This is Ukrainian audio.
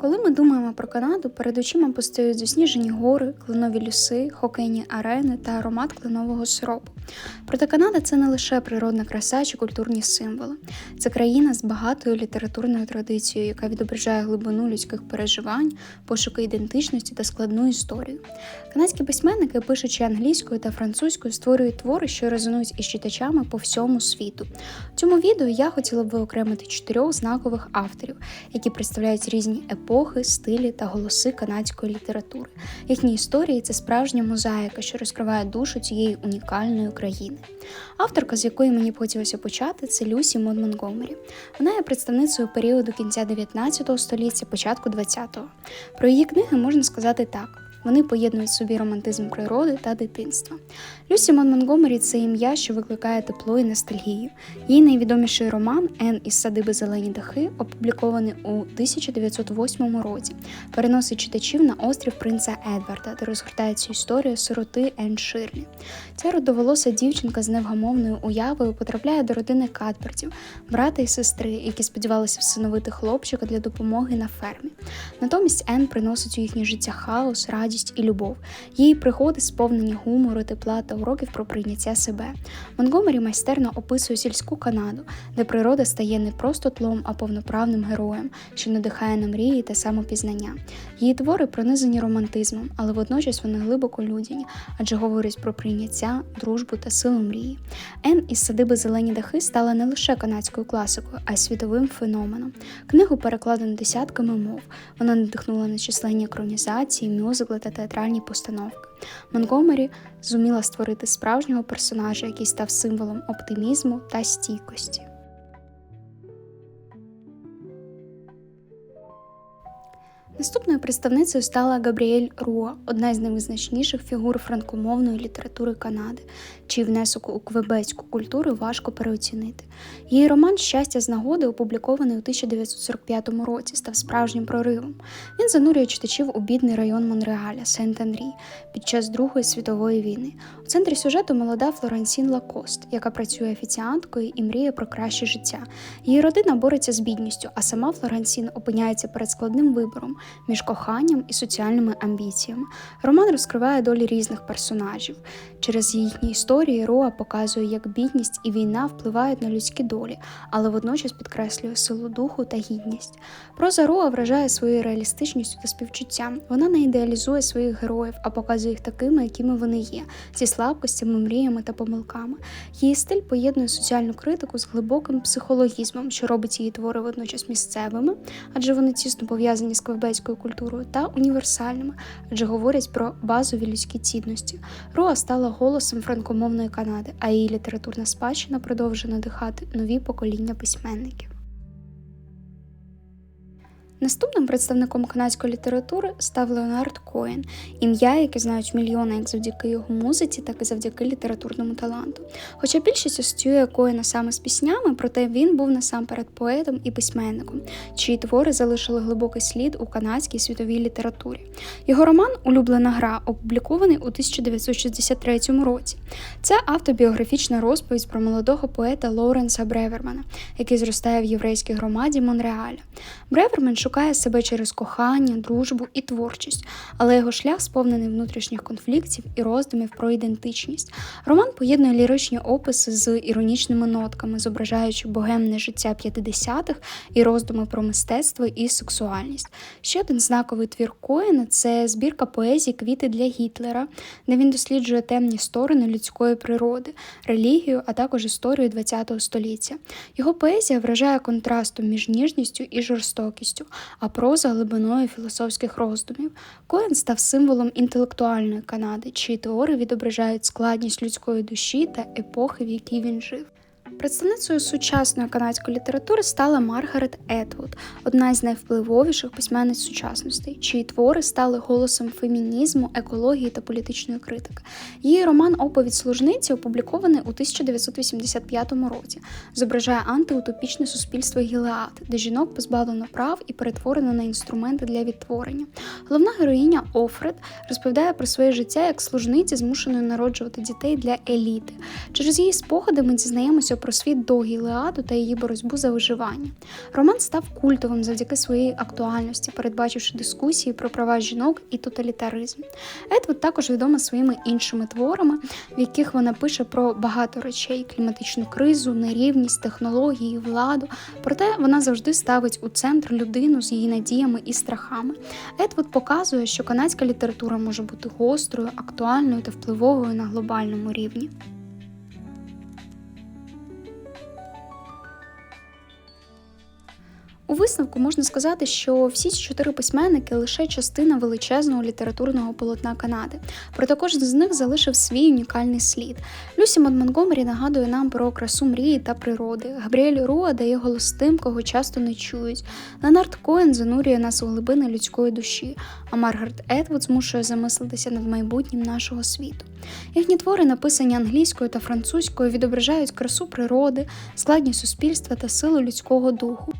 Коли ми думаємо про Канаду, перед очима постають засніжені гори, кленові ліси, хокейні арени та аромат кленового сиропу. Проте Канада це не лише природна краса чи культурні символи. Це країна з багатою літературною традицією, яка відображає глибину людських переживань, пошуки ідентичності та складну історію. Канадські письменники, пишучи англійською та французькою, створюють твори, що резонують із читачами по всьому світу. В цьому відео я хотіла б виокремити чотирьох знакових авторів, які представляють різні епохи, стилі та голоси канадської літератури. Їхні історії це справжня мозаїка, що розкриває душу цієї унікальної країни. Авторка, з якої мені б хотілося почати, це Люсі Мон Монгомері. Вона є представницею періоду кінця 19 століття, початку 20-го. Про її книги можна сказати так. Вони поєднують собі романтизм природи та дитинства. Люсі Мон Монгомері це ім'я, що викликає тепло і ностальгію. Її найвідоміший роман Ен із садиби Зелені дахи, опублікований у 1908 році, переносить читачів на острів принца Едварда, де розгортає цю історію сироти Ен Ширлі. Ця родоволоса дівчинка з невгамовною уявою потрапляє до родини Кадбертів, брата і сестри, які сподівалися всиновити хлопчика для допомоги на фермі. Натомість Ен приносить у їхнє життя хаос, радість і любов. Її пригоди сповнені гумору, тепла та уроків про прийняття себе. Монгомері майстерно описує сільську Канаду, де природа стає не просто тлом, а повноправним героєм, що надихає на мрії та самопізнання. Її твори пронизані романтизмом, але водночас вони глибоко людяні, адже говорять про прийняття, дружбу та силу мрії. Ен із садиби Зелені дахи стала не лише канадською класикою, а й світовим феноменом. Книгу перекладено десятками мов. Вона надихнула на численні екранізації, мюзикли та театральні постановки. Монгомері зуміла створити справжнього персонажа, який став символом оптимізму та стійкості. Наступною представницею стала Габріель Руа, одна з найвизначніших фігур франкомовної літератури Канади, чий внесок у квебецьку культуру важко переоцінити. Її роман Щастя з нагоди, опублікований у 1945 році, став справжнім проривом. Він занурює читачів у бідний район Монреаля, Сент-Андрі під час Другої світової війни. У центрі сюжету молода Флорансін Лакост, яка працює офіціанткою і мріє про краще життя. Її родина бореться з бідністю, а сама Флорансін опиняється перед складним вибором між коханням і соціальними амбіціями. Роман розкриває долі різних персонажів. Через їхні історії Роа показує, як бідність і війна впливають на людські долі, але водночас підкреслює силу духу та гідність. Проза Роа вражає своєю реалістичністю та співчуттям. Вона не ідеалізує своїх героїв, а показує їх такими, якими вони є, зі слабкостями, мріями та помилками. Її стиль поєднує соціальну критику з глибоким психологізмом, що робить її твори водночас місцевими, адже вони тісно пов'язані з квебецькою культурою, та універсальними, адже говорять про базові людські цінності. Руа стала голосом франкомовної Канади, а її літературна спадщина продовжує надихати нові покоління письменників. Наступним представником канадської літератури став Леонард Коен, ім'я, яке знають мільйони як завдяки його музиці, так і завдяки літературному таланту. Хоча більшість асоціює Коена саме з піснями, проте він був насамперед поетом і письменником, чиї твори залишили глибокий слід у канадській світовій літературі. Його роман Улюблена гра опублікований у 1963 році. Це автобіографічна розповідь про молодого поета Лоуренса Бревермана, який зростає в єврейській громаді Монреаля. Бреверман шукає себе через кохання, дружбу і творчість, але його шлях сповнений внутрішніх конфліктів і роздумів про ідентичність. Роман поєднує ліричні описи з іронічними нотками, зображаючи богемне життя 50-х і роздуми про мистецтво і сексуальність. Ще один знаковий твір Коена це збірка поезії Квіти для Гітлера, де він досліджує темні сторони людської природи, релігію, а також історію ХХ століття. Його поезія вражає контрастом між ніжністю і жорстокістю а проза глибиною філософських роздумів. Коен став символом інтелектуальної Канади, чиї теорії відображають складність людської душі та епохи, в якій він жив. Представницею сучасної канадської літератури стала Маргарет Етвуд, одна з найвпливовіших письменниць сучасності, чиї твори стали голосом фемінізму, екології та політичної критики. Її роман Оповідь служниці опублікований у 1985 році, зображає антиутопічне суспільство Гілеад, де жінок позбавлено прав і перетворено на інструменти для відтворення. Головна героїня Офред розповідає про своє життя як служниці, змушеної народжувати дітей для еліти. Через її спогади ми дізнаємося про про світ до Гілеаду та її боротьбу за виживання. Роман став культовим завдяки своїй актуальності, передбачивши дискусії про права жінок і тоталітаризм. Едвуд також відома своїми іншими творами, в яких вона пише про багато речей: кліматичну кризу, нерівність, технології, владу. Проте вона завжди ставить у центр людину з її надіями і страхами. Едвуд показує, що канадська література може бути гострою, актуальною та впливовою на глобальному рівні. У висновку можна сказати, що всі ці чотири письменники лише частина величезного літературного полотна Канади. Проте кожен з них залишив свій унікальний слід. Люсі Мон Монгомері нагадує нам про красу мрії та природи. Габріель Руа дає голос тим, кого часто не чують. Леонард Коен занурює нас у глибини людської душі, а Маргарет Етвуд змушує замислитися над майбутнім нашого світу. Їхні твори, написані англійською та французькою, відображають красу природи, складність суспільства та силу людського духу.